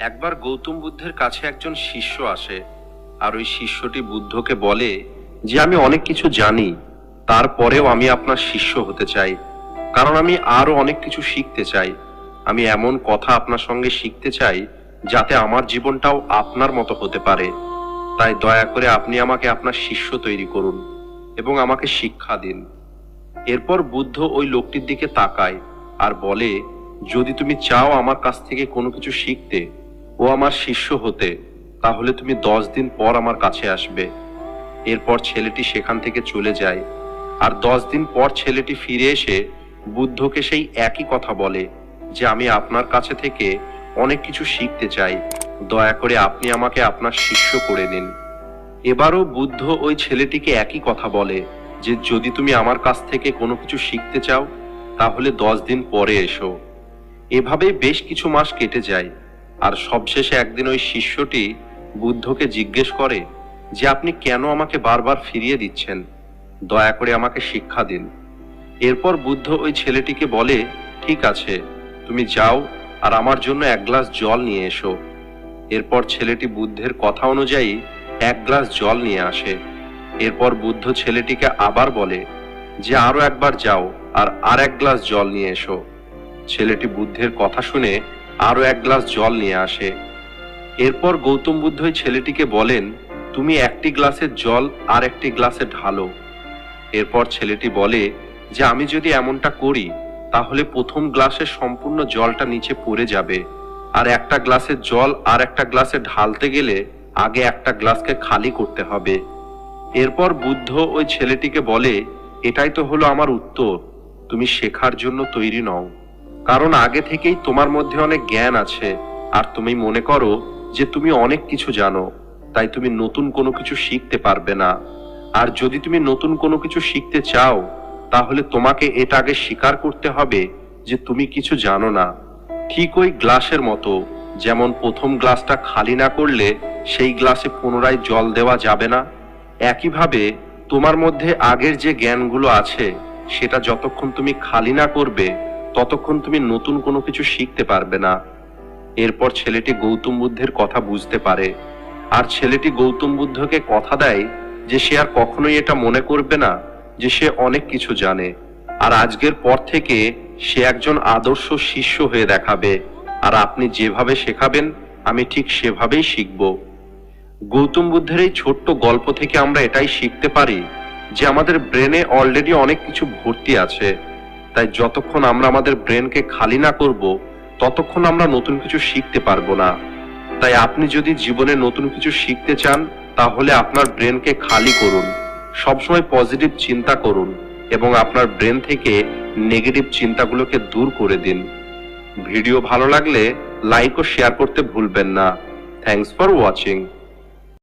একবার গৌতম বুদ্ধের কাছে একজন শিষ্য আসে, আর ওই শিষ্যটি বুদ্ধকে বলে যে, আমি অনেক কিছু জানি, তারপরেও আমি আপনার শিষ্য হতে চাই, কারণ আমি আরও অনেক কিছু শিখতে চাই। আমি এমন কথা আপনার সঙ্গে শিখতে চাই, যাতে আমার জীবনটাও আপনার মতো হতে পারে। তাই দয়া করে আপনি আমাকে আপনার শিষ্য তৈরি করুন এবং আমাকে শিক্ষা দিন। এরপর বুদ্ধ ওই লোকটির দিকে তাকায় আর বলে, যদি তুমি চাও আমার কাছ থেকে কোনো কিছু শিখতে ও আমার শিষ্য হতে, তাহলে তুমি দশ দিন পর আমার কাছে আসবে। এরপর ছেলেটি সেখান থেকে চলে যায়। আর দশ দিন পর ছেলেটি ফিরে এসে বুদ্ধকে সেই একই কথা বলে, যে আমি আপনার কাছে থেকে অনেক কিছু শিখতে চাই। দয়া করে আপনি আমাকে আপনার শিষ্য করে নিন। এবারও বুদ্ধ ওই ছেলেটিকে একই কথা বলে, যে যদি তুমি আমার কাছ থেকে কোনো কিছু শিখতে চাও, তাহলে দশ দিন পরে এসো। এভাবে বেশ কিছু মাস কেটে যায়। আর সবশেষে একদিন ওই শিষ্যটি বুদ্ধকে জিজ্ঞেস করে যে আপনি কেন আমাকে বারবার ফিরিয়ে দিচ্ছেন, দয়া করে আমাকে শিক্ষা দিন। এরপর বুদ্ধ ওই ছেলেটিকে বলে, ঠিক আছে, তুমি যাও আর আমার জন্য এক গ্লাস জল নিয়ে এসো। এরপর ছেলেটি বুদ্ধের কথা অনুযায়ী এক গ্লাস জল নিয়ে আসে। এরপর বুদ্ধ ছেলেটিকে আবার বলে, যে আরও একবার যাও আর আর এক গ্লাস জল নিয়ে এসো। ছেলেটি বুদ্ধের কথা শুনে আরও এক গ্লাস জল নিয়ে আসে। এরপর গৌতম বুদ্ধ ওই ছেলেটিকে বলেন, তুমি একটি গ্লাসের জল আর একটি গ্লাসে ঢালো। এরপর ছেলেটি বলে, যে আমি যদি এমনটা করি, তাহলে প্রথম গ্লাসের সম্পূর্ণ জলটা নিচে পড়ে যাবে। আর একটা গ্লাসের জল আর একটা গ্লাসে ঢালতে গেলে আগে একটা গ্লাসকে খালি করতে হবে। এরপর বুদ্ধ ওই ছেলেটিকে বলে, এটাই তো হলো আমার উত্তর। তুমি শেখার জন্য তৈরি নও। কারণ আগে থেকেই তোমার মধ্যে অনেক জ্ঞান আছে, আর তুমি মনে করো যে তুমি অনেক কিছু জানো, তাই তুমি নতুন কোনো কিছু শিখতে পারবে না। আর যদি তুমি নতুন কোনো কিছু শিখতে চাও, তাহলে তোমাকে এটা আগে স্বীকার করতে হবে যে তুমি কিছু জানো না। ঠিক ওই গ্লাসের মতো, যেমন প্রথম গ্লাসটা খালি না করলে সেই গ্লাসে পুনরায় জল দেওয়া যাবে না। একইভাবে তোমার মধ্যে আগের যে জ্ঞানগুলো আছে, সেটা যতক্ষণ তুমি খালি না করবে ততক্ষণ তুমি নতুন কোনো কিছু শিখতে পারবে না। এরপর ছেলেটি গৌতম বুদ্ধের কথা বুঝতে পারে। আর ছেলেটি গৌতম বুদ্ধকে কথা দেয় যে সে আর কখনোই এটা মনে করবে না যে সে অনেক কিছু জানে। আর আজকের পর থেকে সে একজন আদর্শ শিষ্য হয়ে দেখাবে। আর আপনি যেভাবে শেখাবেন, আমি ঠিক সেভাবেই শিখব। গৌতম বুদ্ধের এই ছোট্ট গল্প থেকে আমরা এটাই শিখতে পারি যে আমাদের ব্রেনে অলরেডি অনেক কিছু ভর্তি আছে। তাই যতক্ষণ আমরা আমাদের ব্রেনকে খালি না করব, ততক্ষণ আমরা নতুন কিছু শিখতে পারব না। তাই আপনি যদি জীবনে নতুন কিছু শিখতে চান, তাহলে আপনার ব্রেনকে খালি করুন। সবসময় পজিটিভ চিন্তা করুন এবং আপনার ব্রেন থেকে নেগেটিভ চিন্তাগুলোকে দূর করে দিন। ভিডিও ভালো লাগলে লাইক ও শেয়ার করতে ভুলবেন না। Thanks for watching.